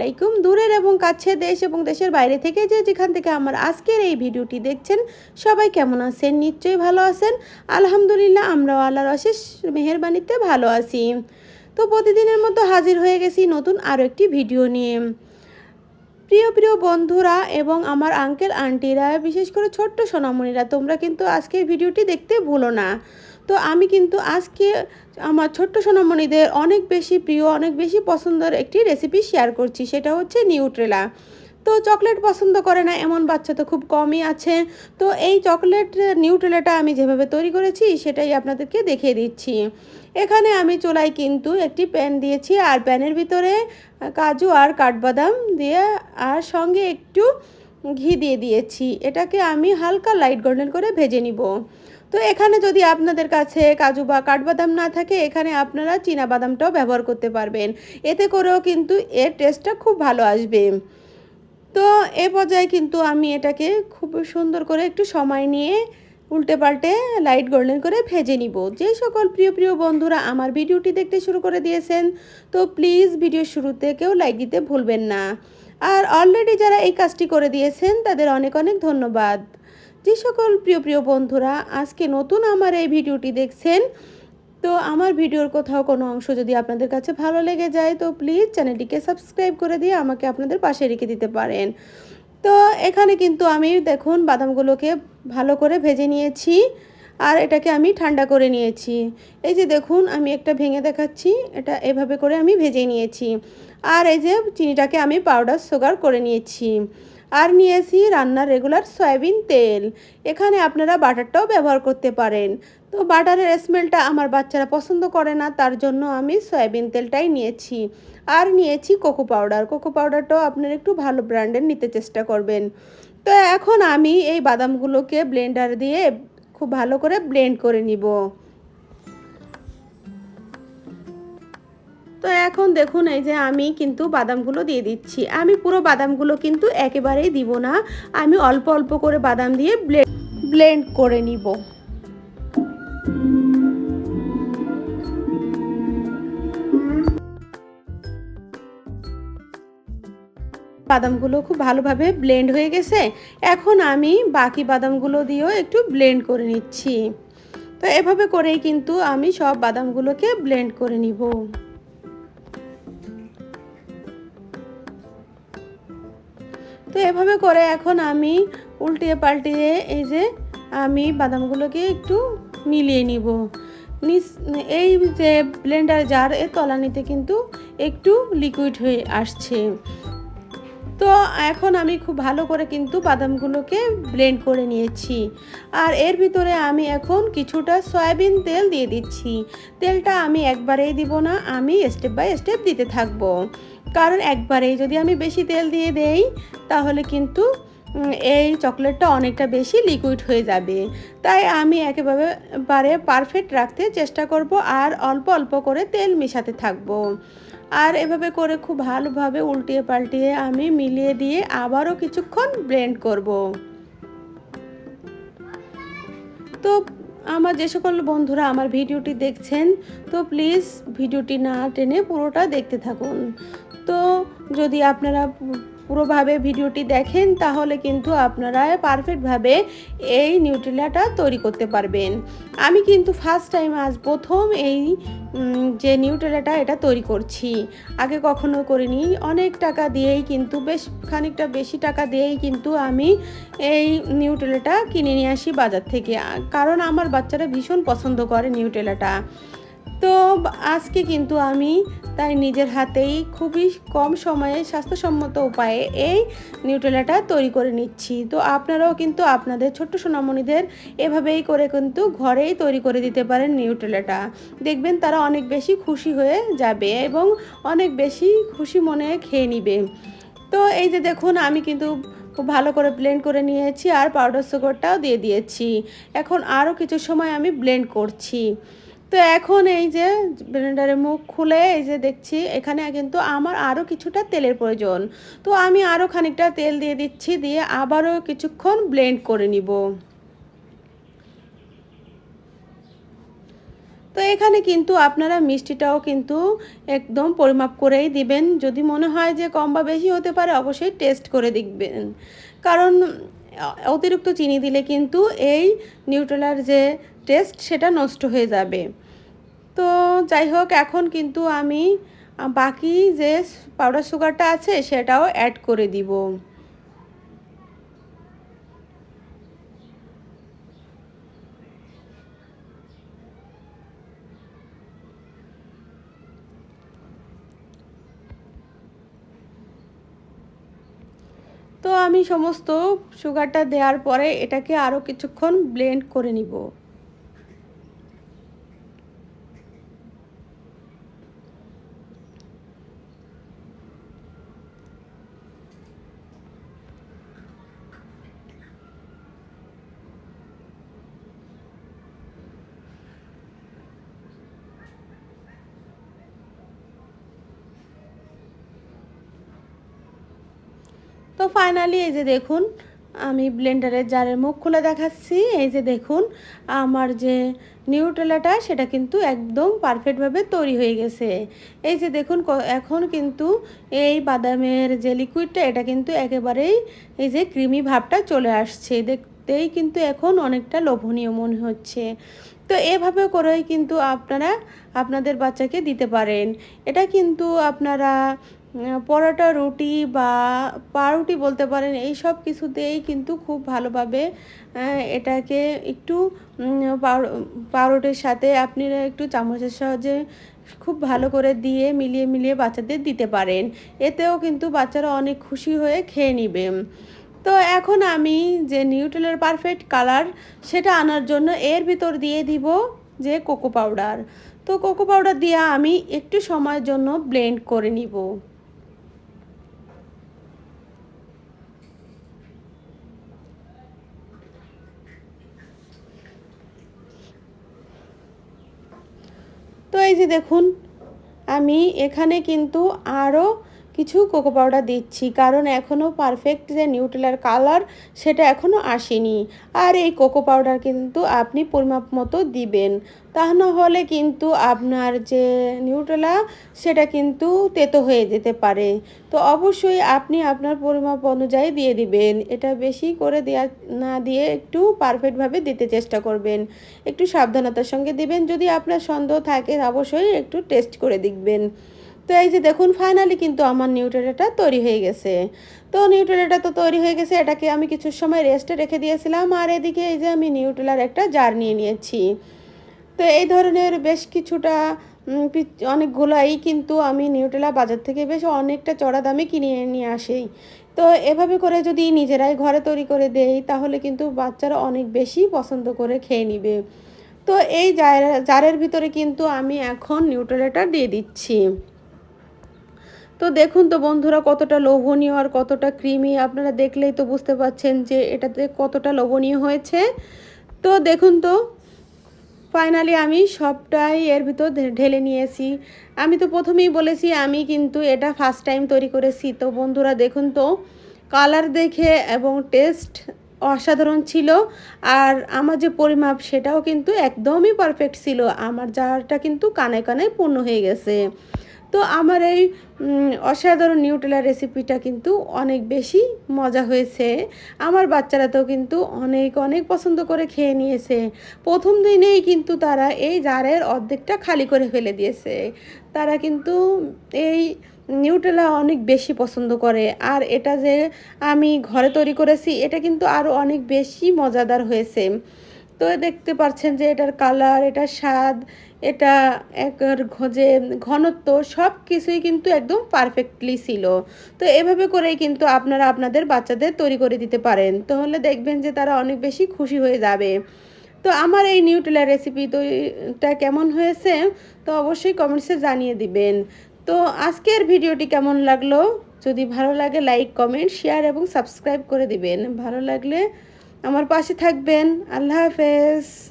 আলাইকুম। দূরের এবং কাছের দেশ এবং দেশের বাইরে থেকে যে যেখান থেকে আমার আজকের এই ভিডিওটি দেখছেন, সবাই কেমন আছেন? নিশ্চয়ই ভালো আছেন। আলহামদুলিল্লাহ, আমরাও আল্লাহর অশেষ মেহরবানিতে ভালো আছি। তো প্রতিদিনের মতো হাজির হয়ে গেছি নতুন আরও একটি ভিডিও নিয়ে। প্রিয় প্রিয় বন্ধুরা এবং আমার আঙ্কেল আন্টিরা বিশেষ করে ছোট্ট সোনামণিরা, তোমরা কিন্তু আজকের ভিডিওটি দেখতে ভুলো না। তো আমি কিন্তু আজকে আমার ছোট্ট সোনামণিদের অনেক বেশি প্রিয়, অনেক বেশি পছন্দের একটি রেসিপি শেয়ার করছি। সেটা হচ্ছে নিউট্রেলা তো চকলেট পছন্দ করে না, এমন বাচ্চা তো খুব কমই আছে। তো এই চকলেট নিউট্রেলাটা আমি যেভাবে তৈরি করেছি, সেটাই আপনাদেরকে দেখিয়ে দিচ্ছি। এখানে আমি চোলাই কিন্তু একটি প্যান দিয়েছি, আর প্যানের ভিতরে কাজু আর কাঠবাদাম দিয়ে, আর সঙ্গে একটু ঘি দিয়ে দিয়েছি। এটাকে আমি হালকা লাইট গোল্ডেন করে ভেজে নিব। তো এখানে যদি আপনাদের কাছে কাজু বা কাঠবাদাম না থাকে, এখানে আপনারা বাদামটাও ব্যবহার করতে পারবেন। এতে করেও কিন্তু এর টেস্টটা খুব ভালো আসবে। তো এ পর্যায়ে কিন্তু আমি এটাকে খুব সুন্দর করে একটু সময় নিয়ে উল্টে পাল্টে লাইট গোল্ডেন করে ভেজে নিব। যে সকল প্রিয় প্রিয় বন্ধুরা আমার ভিডিওটি দেখতে শুরু করে দিয়েছেন, তো প্লিজ ভিডিও শুরুতে কেউ লাইক দিতে ভুলবেন না। আর অলরেডি যারা এই কাজটি করে দিয়েছেন, তাদের অনেক অনেক ধন্যবাদ। যে সকল প্রিয় প্রিয় বন্ধুরা, আজকে নতুন আমার এই ভিডিওটি দেখছেন, তো আমার ভিডিওর কোথাও কোনো অংশ যদি আপনাদের কাছে ভালো লেগে যায়, তো প্লিজ চ্যানেলটিকে সাবস্ক্রাইব করে দিয়ে আমাকে আপনাদের পাশে রেখে দিতে পারেন। তো এখানে কিন্তু আমি দেখুন বাদামগুলোকে ভালো করে ভেজে নিয়েছি, আর এটাকে আমি ঠান্ডা করে নিয়েছি। এই যে দেখুন, আমি একটা ভেঙে দেখাচ্ছি, এটা এভাবে করে আমি ভেজে নিয়েছি। আর এই যে চিনিটাকে আমি পাউডার সুগার করে নিয়েছি। আর নিয়েছি রান্নার রেগুলার সয়াবিন, তেল। এখানে আপনারা বাটারটাও ব্যবহার করতে পারেন। তো বাটারের স্মেলটা আমার বাচ্চারা পছন্দ করে না, তার জন্য আমি সয়াবিন তেলটাই নিয়েছি। আর নিয়েছি কোকো পাউডার। কোকো পাউডারটাও আপনারা একটু ভালো ব্র্যান্ডের নিতে চেষ্টা করবেন। তো এখন আমি এই বাদামগুলোকে ব্লেন্ডার দিয়ে খুব ভালো করে ব্লেন্ড করে নিব। তো এখন দেখুন, এই যে আমি কিন্তু বাদামগুলো দিয়ে দিচ্ছি। আমি পুরো বাদামগুলো কিন্তু একেবারেই দিব না। আমি অল্প অল্প করে বাদাম দিয়ে ব্লেন্ড করে নিব। বাদামগুলো খুব ভালোভাবে ব্লেন্ড হয়ে গেছে। এখন আমি বাকি বাদামগুলো দিয়েও একটু ব্লেন্ড করে নিচ্ছি। তো এভাবে করেই কিন্তু আমি সব বাদামগুলোকে ব্লেন্ড করে নিব। তো এভাবে করে এখন আমি উল্টিয়ে পাল্টিয়ে এই যে আমি বাদামগুলোকে একটু মিলিয়ে নিব। নিচ এই যে ব্লেন্ডার জার এর তলানিতে কিন্তু একটু লিকুইড হয়ে আসছে। তো এখন আমি খুব ভালো করে কিন্তু বাদামগুলোকে ব্লেন্ড করে নিয়েছি। আর এর ভিতরে আমি এখন কিছুটা সয়াবিন তেল দিয়ে দিচ্ছি। তেলটা আমি একবারেই দিব না, আমি স্টেপ বাই স্টেপ দিতে থাকব। কারণ একবারেই যদি আমি বেশি তেল দিয়ে দেই, তাহলে কিন্তু এই চকলেটটা অনেকটা বেশি লিকুইড হয়ে যাবে। তাই আমি একেবারে বারে পারফেক্ট রাখতে চেষ্টা করব আর অল্প অল্প করে তেল মেশাতে থাকব। আর এভাবে করে খুব ভালোভাবে উল্টিয়ে পাল্টিয়ে আমি মিলিয়ে দিয়ে আবারও কিছুক্ষণ ব্লেন্ড করব। তো আমার যে সকল বন্ধুরা আমার ভিডিওটি দেখছেন, তো প্লিজ ভিডিওটি না টেনে পুরোটা দেখতে থাকুন। তো যদি আপনারা পুরোভাবে ভিডিওটি দেখেন, তাহলে কিন্তু আপনারা পারফেক্টভাবে এই নিউট্রেলাটা তৈরি করতে পারবেন। আমি কিন্তু ফার্স্ট টাইম আজ প্রথম এই যে নিউট্রেলাটা এটা তৈরি করছি। আগে কখনো করিনি। অনেক টাকা দিয়েই কিন্তু, বেশ খানিকটা বেশি টাকা দিয়েই কিন্তু আমি এই নিউট্রেলাটা কিনে নিয়ে আসি বাজার থেকে। কারণ আমার বাচ্চারা ভীষণ পছন্দ করে নিউট্রেলাটা তো আজকে কিন্তু আমি তাই নিজের হাতেই খুবই কম সময়ে স্বাস্থ্যসম্মত উপায়ে এই নিউট্রেলাটা তৈরি করে নিচ্ছি। তো আপনারাও কিন্তু আপনাদের ছোট্ট সোনামণিদের এভাবেই করে কিন্তু ঘরেই তৈরি করে দিতে পারেন নিউট্রেলাটা। দেখবেন তারা অনেক বেশি খুশি হয়ে যাবে এবং অনেক বেশি খুশি মনে খেয়ে নিবে। তো এই যে দেখুন, আমি কিন্তু খুব ভালো করে ব্লেন্ড করে নিয়েছি আর পাউডার সুগারটাও দিয়ে দিয়েছি। এখন আরও কিছু সময় আমি ব্লেন্ড করছি। তো এখন এই যে ব্লেন্ডারের মুখ খুলে এই যে দেখছি, এখানে কিন্তু আমার আরও কিছুটা তেলের প্রয়োজন। তো আমি আরও খানিকটা তেল দিয়ে দিচ্ছি, দিয়ে আবারও কিছুক্ষণ ব্লেন্ড করে নিব। তো এখানে কিন্তু আপনারা মিষ্টিটাও কিন্তু একদম পরিমাপ করেই দিবেন। যদি মনে হয় যে কম বা বেশি হতে পারে, অবশ্যই টেস্ট করে দেখবেন। কারণ, অতিরিক্ত চিনি দিলে কিন্তু এই নিউট্রেলার যে টেস্ট সেটা নষ্ট হয়ে যাবে। তো যাই হোক, এখন কিন্তু আমি বাকি যে পাউডার সুগারটা আছে সেটাও অ্যাড করে দিব। তো আমি সমস্ত সুগারটা দেওয়ার পরে এটাকে আরও কিছুক্ষণ ব্লেন্ড করে নিব। তো ফাইনালি এই যে দেখুন, আমি ব্লেন্ডারের জারের মুখ খুলে দেখাচ্ছি। এই যে দেখুন, আমার যে নিউট্রেলাটা সেটা কিন্তু একদম পারফেক্টভাবে তৈরি হয়ে গেছে। এই যে দেখুন এখন কিন্তু এই বাদামের যে লিকুইডটা এটা কিন্তু একেবারেই এই যে ক্রিমি ভাবটা চলে আসছে। দেখতেই কিন্তু এখন অনেকটা লোভনীয় মনে হচ্ছে। তো এভাবে করেই কিন্তু আপনারা আপনাদের বাচ্চাকে দিতে পারেন। এটা কিন্তু আপনারা পরোটা, রুটি বা পাউরুটি বলতে পারেন, এই সব কিছুতেই কিন্তু খুব ভালোভাবে এটাকে একটু পাউরুটির সাথে আপনারা একটু চামচের সাহায্যে খুব ভালো করে দিয়ে মিলিয়ে মিলিয়ে বাচ্চাদের দিতে পারেন। এতেও কিন্তু বাচ্চারা অনেক খুশি হয়ে খেয়ে নিবে। তো এখন আমি যে নিউট্রেলের পারফেক্ট কালার সেটা আনার জন্য এর ভিতর দিয়ে দিব যে কোকো পাউডার। তো কোকো পাউডার দিয়ে আমি একটু সময়ের জন্য ব্লেন্ড করে নিব। তো এই যে দেখুন আমি এখানে কিন্তু আরও কিছু কোকো পাউডার দিচ্ছি, কারণ এখনও পারফেক্ট যে নিউট্রেলার কালার সেটা এখনও আসেনি। আর এই কোকো পাউডার কিন্তু আপনি পরিমাপ মতো দিবেন। তা না হলে কিন্তু আপনার যে নিউট্রেলা সেটা কিন্তু তেতো হয়ে যেতে পারে। তো অবশ্যই আপনি আপনার পরিমাপ অনুযায়ী দিয়ে দিবেন। এটা বেশি করে দেওয়া না দিয়ে একটু পারফেক্টভাবে দিতে চেষ্টা করবেন। একটু সাবধানতার সঙ্গে দিবেন। যদি আপনার সন্দেহ থাকে, অবশ্যই একটু টেস্ট করে দেখবেন। তো এই যে দেখুন ফাইনালি কিন্তু আমার নিউট্রেলাটা তৈরি হয়ে গেছে। তো নিউট্রেলাটা তো তৈরি হয়ে গেছে, এটাকে আমি কিছু সময় রেস্টে রেখে দিয়েছিলাম, আর এদিকে এই যে আমি নিউট্রেলার একটা জার নিয়ে নিয়েছি। তো এই ধরনের বেশ কিছুটা অনেকগুলাই কিন্তু আমি নিউট্রেলা বাজার থেকে বেশ অনেকটা চড়া দামে কিনে নিয়ে আসি। তো এভাবে করে যদি নিজেরাই ঘরে তৈরি করে দেই, তাহলে কিন্তু বাচ্চারা অনেক বেশি পছন্দ করে খেয়ে নিবে। তো এই জারের ভিতরে কিন্তু আমি এখন নিউট্রেলাটা দিয়ে দিচ্ছি। তো দেখুন তো বন্ধুরা, কতটা লোভনীয় আর কতটা ক্রিমি আপনারা দেখলেই তো বুঝতে পারছেন যে এটাতে কতটা লোভনীয় হয়েছে। তো দেখুন তো ফাইনালি আমি সবটাই এর ভিতর ঢেলে নিয়েছি। আমি তো প্রথমেই বলেছি, আমি কিন্তু এটা ফার্স্ট টাইম তৈরি করেছি। তো বন্ধুরা, দেখুন তো কালার দেখে এবং টেস্ট অসাধারণ ছিল। আর আমার যে পরিমাপ, সেটাও কিন্তু একদমই পারফেক্ট ছিল। আমার জারটা কিন্তু কানে কানে পূর্ণ হয়ে গেছে। তো আমার এই অসাধারণ নিউট্রেলা রেসিপিটা কিন্তু অনেক বেশি মজা হয়েছে। আমার বাচ্চারা তো কিন্তু অনেক অনেক পছন্দ করে খেয়ে নিয়েছে। প্রথম দিনেই কিন্তু তারা এই জারের অর্ধেকটা খালি করে ফেলে দিয়েছে। তারা কিন্তু এই নিউট্রেলা অনেক বেশি পছন্দ করে। আর এটা যে আমি ঘরে তৈরি করেছি, এটা কিন্তু আরও অনেক বেশি মজাদার হয়েছে। তো দেখতে পাচ্ছেন যে এটার কালার, এটার স্বাদ, এটা একর যে ঘনত্ব সব কিছুই কিন্তু একদম পারফেক্টলি ছিল। তো এভাবে করেই কিন্তু আপনারা আপনাদের বাচ্চাদের তৈরি করে দিতে পারেন। তাহলে দেখবেন যে তারা অনেক বেশি খুশি হয়ে যাবে। তো আমার এই নিউট্রেলা রেসিপি তৈরিটা কেমন হয়েছে, তো অবশ্যই কমেন্টসে জানিয়ে দিবেন। তো আজকের ভিডিওটি কেমন লাগল? যদি ভালো লাগে লাইক কমেন্ট শেয়ার এবং সাবস্ক্রাইব করে দিবেন। ভালো লাগলে আমার পাশে থাকবেন। আল্লাহ হাফেজ।